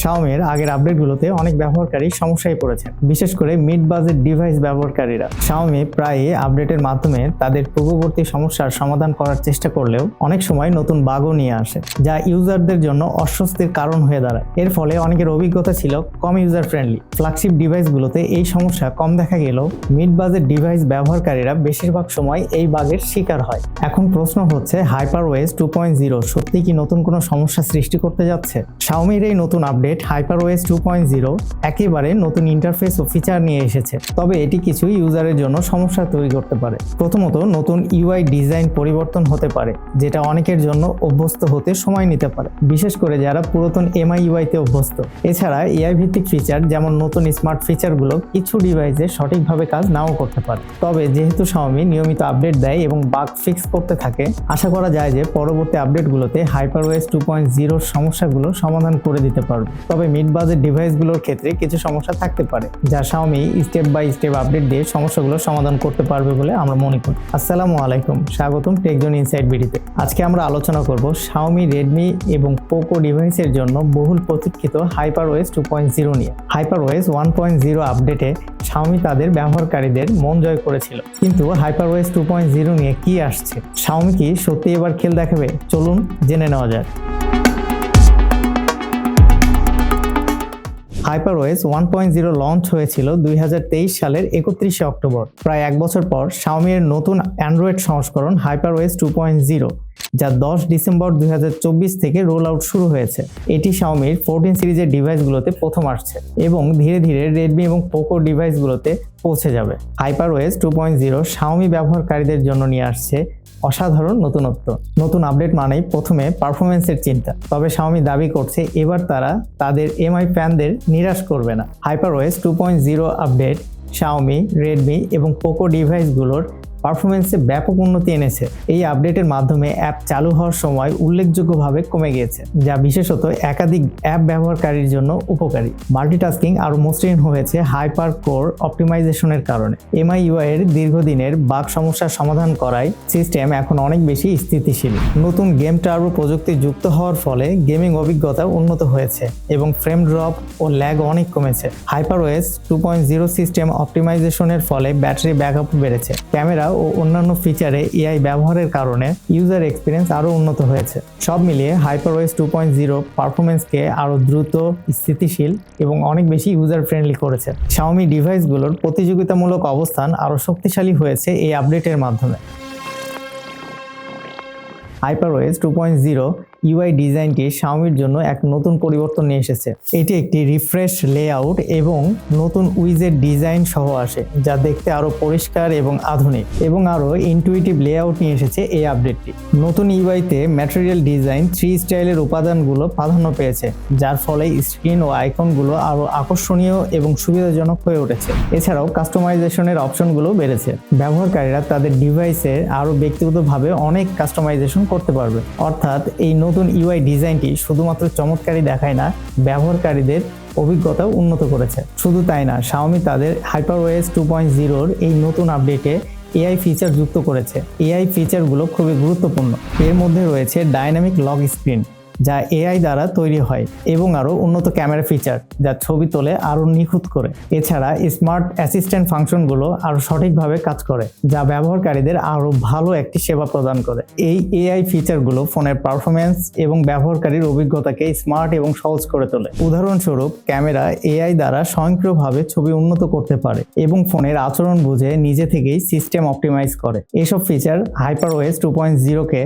শাওমির আগের আপডেটগুলোতে অনেক ব্যবহারকারী সমস্যায় পড়েছেন। বিশেষ করে মিড বাজেট ডিভাইস ব্যবহারকারীরা। শাওমি প্রায়ই আপডেটের মাধ্যমে তাদের পূর্ববর্তী সমস্যার সমাধান করার চেষ্টা করলেও অনেক সময় নতুন বাগও নিয়ে আসে, যা ইউজারদের জন্য অস্বস্তির কারণ হয়ে দাঁড়ায়। এর ফলে অনেকের অভিজ্ঞতা ছিল কম ইউজার ফ্রেন্ডলি ফ্ল্যাগশিপ ডিভাইসগুলোতে এই সমস্যা কম দেখা গেলেও মিড বাজেট ডিভাইস ব্যবহারকারীরা বেশিরভাগ সময় এই বাগের শিকার হয়। এখন প্রশ্ন হচ্ছে HyperOS two point zero সত্যি কি নতুন কোনো সমস্যা সৃষ্টি করতে যাচ্ছে? শাওমির এই নতুন update HyperOS two point zero একেবারে নতুন ইন্টারফেস ও ফিচার নিয়ে এসেছে। তবে এটি কিছু ইউজারের জন্য সমস্যা তৈরি করতে পারে। প্রথমত, নতুন ইউআই ডিজাইন পরিবর্তন হতে পারে, যেটা অনেকের জন্য অভ্যস্ত হতে সময় নিতে পারে। বিশেষ করে যারা পুরাতন এমআই ইউআইতে অভ্যস্ত। এছাড়া এআই ভিত্তিক ফিচার যেমন নতুন স্মার্ট ফিচারগুলো কিছু ডিভাইসে সঠিকভাবে কাজ নাও করতে পারে। তবে যেহেতু শাওমি নিয়মিত আপডেট দেয় এবং বাগ ফিক্স করতে থাকে, আশা করা যায় যে পরবর্তী আপডেটগুলোতে হাইপার ওয়েস টু পয়েন্ট জিরোর সমস্যাগুলো সমাধান করে দিতে পারবে। তবে মিড বাজেট ডিভাইসগুলোর ক্ষেত্রে কিছু সমস্যা থাকতে পারে, যা Xiaomi step by step update দিয়ে সমস্যাগুলো সমাধান করতে পারবে বলে আমরা মনে করি। আসসালামু আলাইকুম, স্বাগতম টেকজন ইনসাইড ভিডিওতে। আজকে আমরা আলোচনা করব শাওমি রেডমি এবং পোকো ডিভাইসের জন্য বহুল প্রতীক্ষিত HyperOS two point zero নিয়ে। HyperOS one point zero আপডেটে শাওমি তাদের ব্যবহারকারীদের মন জয় করেছিল। কিন্তু HyperOS two point zero নিয়ে কি আসছে? শাওমি কি সত্যি এবার খেল দেখাবে? চলুন জেনে নেওয়া যাক। HyperOS one point zero launch হয়েছিল দুই হাজার তেইশ সালের একত্রিশে অক্টোবর। প্রায় এক বছর পর শাওমির নতুন অ্যান্ড্রয়েড সংস্করণ হাইপারওয়েস টু পয়েন্ট জিরো যা দশ ডিসেম্বর দুই হাজার চব্বিশ থেকে রোল আউট শুরু হয়েছে। এটি শাওমির ফোরটিন সিরিজের ডিভাইসগুলোতে প্রথম আসছে এবং ধীরে ধীরে রেডমি এবং পোকো ডিভাইসগুলোতে পৌঁছে যাবে। HyperOS two point zero Xiaomi ব্যবহারকারীদের জন্য নিয়ে আসছে অসাধারণ নতুনত্ব। নতুন আপডেট মানেই প্রথমে পারফরমেন্সের চিন্তা। তবে শাওমি দাবি করছে এবার তারা তাদের এমআই ফ্যানদের নিরাশ করবে না। HyperOS two point zero update Xiaomi Redmi এবং পোকো ডিভাইসগুলোর পারফরমেন্সে ব্যাপক উন্নতি এনেছে। এই আপডেটের মাধ্যমে অ্যাপ চালু হওয়ার সময় উল্লেখযোগ্যভাবে কমে গিয়েছে, যা বিশেষত একাধিক অ্যাপ ব্যবহারকারীর জন্য উপকারী। মাল্টিটাস্কিং আরও মসৃণ হয়েছে হাইপার কোর অপটিমাইজেশনের কারণে। এমআই ইউআই এর দীর্ঘদিনের বাগ সমস্যার সমাধান করায় সিস্টেম এখন অনেক বেশি স্থিতিশীল। নতুন গেম টার্বো প্রযুক্তি যুক্ত হওয়ার ফলে গেমিং অভিজ্ঞতা উন্নত হয়েছে এবং ফ্রেম ড্রপ ও ল্যাগ অনেক কমেছে। HyperOS two point zero system অপটিমাইজেশনের ফলে ব্যাটারি ব্যাকআপ বেড়েছে। ক্যামেরা ও অন্যান্য ফিচারে এআই ব্যবহারের কারণে ইউজার এক্সপিরিয়েন্স আরও উন্নত হয়েছে। সব মিলিয়ে হাইপারওয়েস টু পয়েন্ট জিরো পারফরমেন্সকে আরও দ্রুত, স্থিতিশীল এবং অনেক বেশি ইউজার ফ্রেন্ডলি করেছে। শাওমি ডিভাইসগুলোর প্রতিযোগিতামূলক অবস্থান আরও শক্তিশালী হয়েছে এই আপডেটের মাধ্যমে। HyperOS two point zero UI ডিজাইনটি শাওমির জন্য এক নতুন পরিবর্তন নিয়ে এসেছে। এটি একটি রিফ্রেশ লেআউট এবং নতুন উইজের ডিজাইন সহ আসে, যা দেখতে আরও পরিষ্কার এবং আধুনিক এবং আরও ইনটুইটিভ লেআউট নিয়ে এসেছে এই আপডেটটি নতুন ইউআইতে ম্যাটেরিয়াল ডিজাইন থ্রি স্টাইলের উপাদানগুলো প্রাধান্য পেয়েছে, যার ফলে স্ক্রিন ও আইকনগুলো আরও আকর্ষণীয় এবং সুবিধাজনক হয়ে উঠেছে। এছাড়াও কাস্টমাইজেশনের অপশনগুলো বেড়েছে। ব্যবহারকারীরা তাদের ডিভাইসে আরও ব্যক্তিগতভাবে অনেক কাস্টমাইজেশন করতে পারবে। অর্থাৎ এই নতুন ইউআই ডিজাইনটি শুধুমাত্র চমৎকারই দেখায় না, ব্যবহারকারীদের অভিজ্ঞতাও উন্নত করেছে। শুধু তাই না শাওমি তাদের হাইপারওয়েস টু পয়েন্ট জিরোর এই নতুন আপডেটে এআই ফিচার যুক্ত করেছে। এআই ফিচারগুলো খুবই গুরুত্বপূর্ণ। এর মধ্যে রয়েছে ডাইনামিক লক স্ক্রিন যা এআই দ্বারা তৈরি হয় এবং আরও উন্নত ক্যামেরা ফিচার যা ছবি তোলে আরও নিখুঁত করে। এছাড়া স্মার্ট অ্যাসিস্ট্যান্ট ফাংশনগুলো আরও সঠিকভাবে কাজ করে, যা ব্যবহারকারীদের আরও ভালো একটি সেবা প্রদান করে। এই এআই ফিচারগুলো ফোনের পারফরমেন্স এবং ব্যবহারকারীর অভিজ্ঞতাকে স্মার্ট এবং সহজ করে তোলে। উদাহরণস্বরূপ, ক্যামেরা এআই দ্বারা স্বয়ংক্রিয়ভাবে ছবি উন্নত করতে পারে এবং ফোনের আচরণ বুঝে নিজে থেকেই সিস্টেম অপটিমাইজ করে। এসব feature HyperOS two point জিরোকে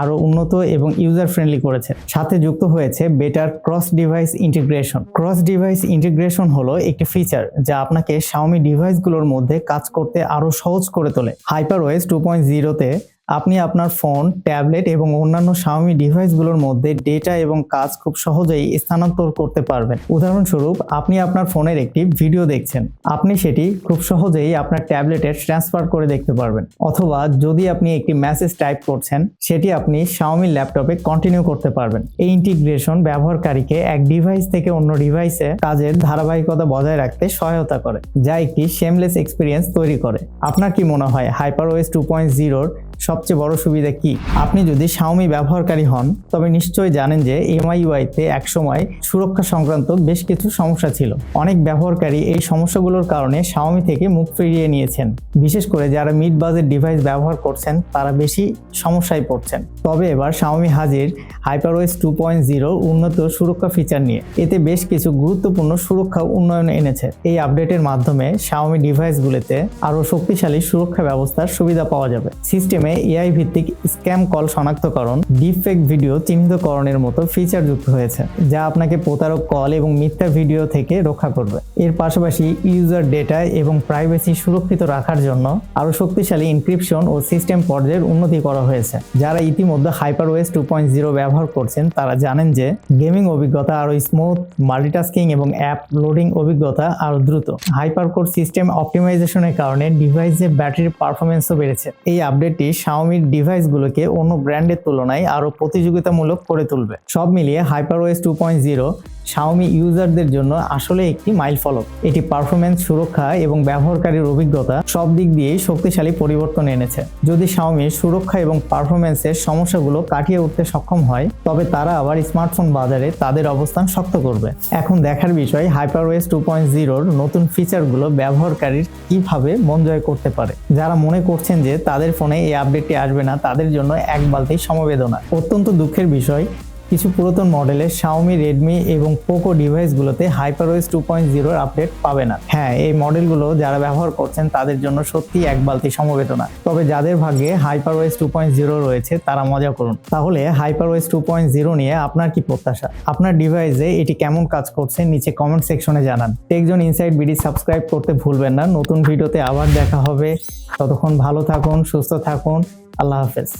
আরও উন্নত এবং ইউজার ফ্রেন্ডলি করেছে। সাথে যুক্ত হয়েছে better cross device integration cross device integration হলো একটি ফিচার যা আপনাকে শাওমি ডিভাইসগুলোর মধ্যে কাজ করতে আরও সহজ করে তোলে। হাইপার ওয়েস টু পয়েন্ট জিরোতে আপনি আপনার ফোন, ট্যাবলেট এবং অন্যান্য শাওমি ডিভাইসগুলোর মধ্যে ডেটা এবং কাজ খুব সহজেই স্থানান্তর করতে পারবেন। উদাহরণস্বরূপ, আপনি আপনার ফোনের একটি ভিডিও দেখছেন। আপনি সেটি খুব সহজেই আপনার ট্যাবলেটে ট্রান্সফার করে দেখতে পারবেন। অথবা যদি আপনি একটি মেসেজ টাইপ করছেন, সেটি আপনি শাওমি ল্যাপটপে কন্টিনিউ করতে পারবেন। এই ইন্টিগ্রেশন ব্যবহারকারীকে এক ডিভাইস থেকে অন্য ডিভাইসে কাজের ধারাবাহিকতা বজায় রাখতে সহায়তা করে, যা একটি শেমলেস এক্সপিরিয়েন্স তৈরি করে। আপনার কি মনে হয় হাইপার ওয়েস টু পয়েন্ট জিরোর সবচেয়ে বড় সুবিধা কি? আপনি যদি শাওমি ব্যবহারকারী হন, তবে নিশ্চয়ই জানেন যে এমআইইউআইতে একসময় সুরক্ষা সংক্রান্ত বেশ কিছু সমস্যা ছিল। অনেক ব্যবহারকারী এই সমস্যাগুলোর কারণে শাওমি থেকে মুখ ফিরিয়ে নিয়েছেন। বিশেষ করে যারা মিড বাজেট ডিভাইস ব্যবহার করছেন, তারা বেশি সমস্যায় পড়ছেন। তবে এবার শাওমি হাজির হাইপারওয়েস টু পয়েন্ট জিরো উন্নত সুরক্ষা ফিচার নিয়ে। এতে বেশ কিছু গুরুত্বপূর্ণ সুরক্ষা উন্নয়ন এনেছে। এই আপডেটের মাধ্যমে শাওমি ডিভাইসগুলিতে আরও শক্তিশালী সুরক্ষা ব্যবস্থার সুবিধা পাওয়া যাবে। সিস্টেমে এআই ভিত্তিক স্ক্যাম কল শনাক্তকরণ, ডিপফেক ভিডিও চিহ্নিতকরণের মতো ফিচার যুক্ত হয়েছে, যা আপনাকে প্রতারক কল এবং মিথ্যা ভিডিও থেকে রক্ষা করবে। এর পাশাপাশি ইউজার ডেটা এবং প্রাইভেসি সুরক্ষিত রাখার জন্য আরও শক্তিশালী ইনক্রিপশন ও সিস্টেম পর্যায়ের উন্নতি করা হয়েছে। যারা ইতিমধ্যে হাইপারওয়েস টু পয়েন্ট জিরো ব্যবহার করছেন, তারা জানেন যে গেমিং অভিজ্ঞতা আরও স্মুথ মাল্টিটাস্কিং এবং অ্যাপ লোডিং অভিজ্ঞতা আরও দ্রুত। হাইপারকোর সিস্টেম অপটিমাইজেশনের কারণে ডিভাইসের ব্যাটারির পারফরমেন্সও বেড়েছে। এই আপডেটটি শাওমির ডিভাইসগুলোকে অন্য ব্র্যান্ডের তুলনায় আরও প্রতিযোগিতামূলক করে তুলবে। সব মিলিয়ে HyperOS two point zero Xiaomi ইউজারদের জন্য আসলে একটি মাইল ফলক এটি পারফরমেন্স সুরক্ষা এবং ব্যবহারকারীর অভিজ্ঞতা সব দিক দিয়েই শক্তিশালী পরিবর্তন এনেছে। যদি শাওমি সুরক্ষা এবং পারফরমেন্সের সমস্যাগুলো কাটিয়ে উঠতে সক্ষম হয়, তবে তারা আবার স্মার্টফোন বাজারে তাদের অবস্থান শক্ত করবে। এখন দেখার বিষয় হাইপারওয়েস টু পয়েন্ট জিরোর নতুন ফিচারগুলো ব্যবহারকারীর কীভাবে মন জয় করতে পারে। যারা মনে করছেন যে তাদের ফোনে এই আপডেটটি আসবে না, তাদের জন্য এক বালতি সমবেদনা। অত্যন্ত দুঃখের বিষয় কিছু পুরাতন মডেলের শাওমি রেডমি এবং পোকো ডিভাইসগুলোতে হাইপারওয়েস টু পয়েন্ট জিরোর আপডেট পাবে না। হ্যাঁ এই মডেলগুলো যারা ব্যবহার করছেন, তাদের জন্য সত্যি এক বালতি সমবেদনা। তবে যাদের ভাগ্যে হাইপারওয়েস টু পয়েন্ট জিরো রয়েছে, তারা মজা করুন। তাহলে হাইপারওয়েস টু পয়েন্ট জিরো নিয়ে আপনার কি প্রত্যাশা? আপনার ডিভাইসে এটি কেমন কাজ করছে, নিচে কমেন্ট সেকশনে জানান। টেকজন ইনসাইড বিডি সাবস্ক্রাইব করতে ভুলবেন না। নতুন ভিডিওতে আবার দেখা হবে। ততক্ষণ ভালো থাকুন, সুস্থ থাকুন। আল্লাহ হাফেজ।